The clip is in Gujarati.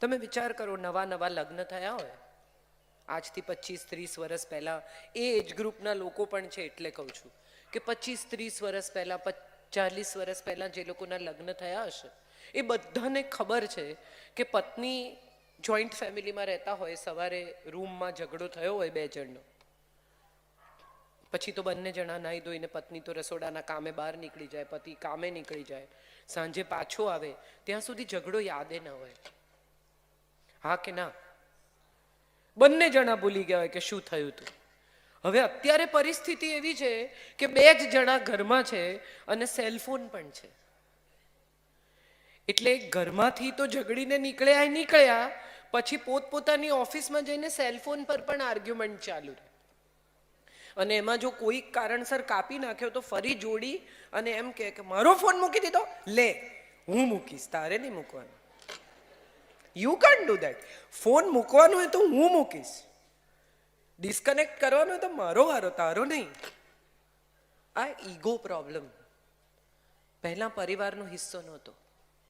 તમે વિચાર કરો, નવા નવા લગ્ન થયા હોય. આજથી પચીસ ત્રીસ વર્ષ પહેલાં, એ એજ ગ્રુપના લોકો પણ છે એટલે કહું છું કે પચીસ ત્રીસ વર્ષ પહેલાં ચાલીસ વર્ષ પહેલાં જે લોકોના લગ્ન થયા હશે, એ બધાને ખબર છે કે પત્ની જોઈન્ટ ફેમિલીમાં રહેતા હોય, સવારે રૂમમાં ઝઘડો થયો હોય બે જણનો. પછી તો બંને જણા નાહી ધોઈને પત્ની તો રસોડાના કામે બહાર નીકળી જાય, પતિ કામે નીકળી જાય, સાંજે પાછો આવે, ત્યાં સુધી ઝઘડો યાદે ન હોય. હા કે ના? બંને જણા ભૂલી ગયા હોય કે શું થયું હતું હવે અત્યારે પરિસ્થિતિ એવી છે કે બે જ જણા ઘરમાં છે અને સેલફોન પણ છે. એટલે ઘરમાંથી તો ઝઘડીને નીકળ્યા નીકળ્યા, પછી પોતપોતાની ઓફિસમાં જઈને સેલફોન પર પણ આર્ગ્યુમેન્ટ ચાલુ રહે. અને એમાં જો કોઈ કારણસર કાપી નાખ્યો તો ફરી જોડી અને એમ કે, મારો ફોન મૂકી દીધો? લે, હું મૂકીશ, તારે નહીં મૂકવાનો. You can't do that phone મૂકવાનો હોય તો હું મૂકીશ. ડિસ્કનેક્ટ કરવાનો હોય તો મારો વારો તારો નહીં. આ ઈગો પ્રોબ્લેમ પહેલા પરિવારનો હિસ્સો નહોતો.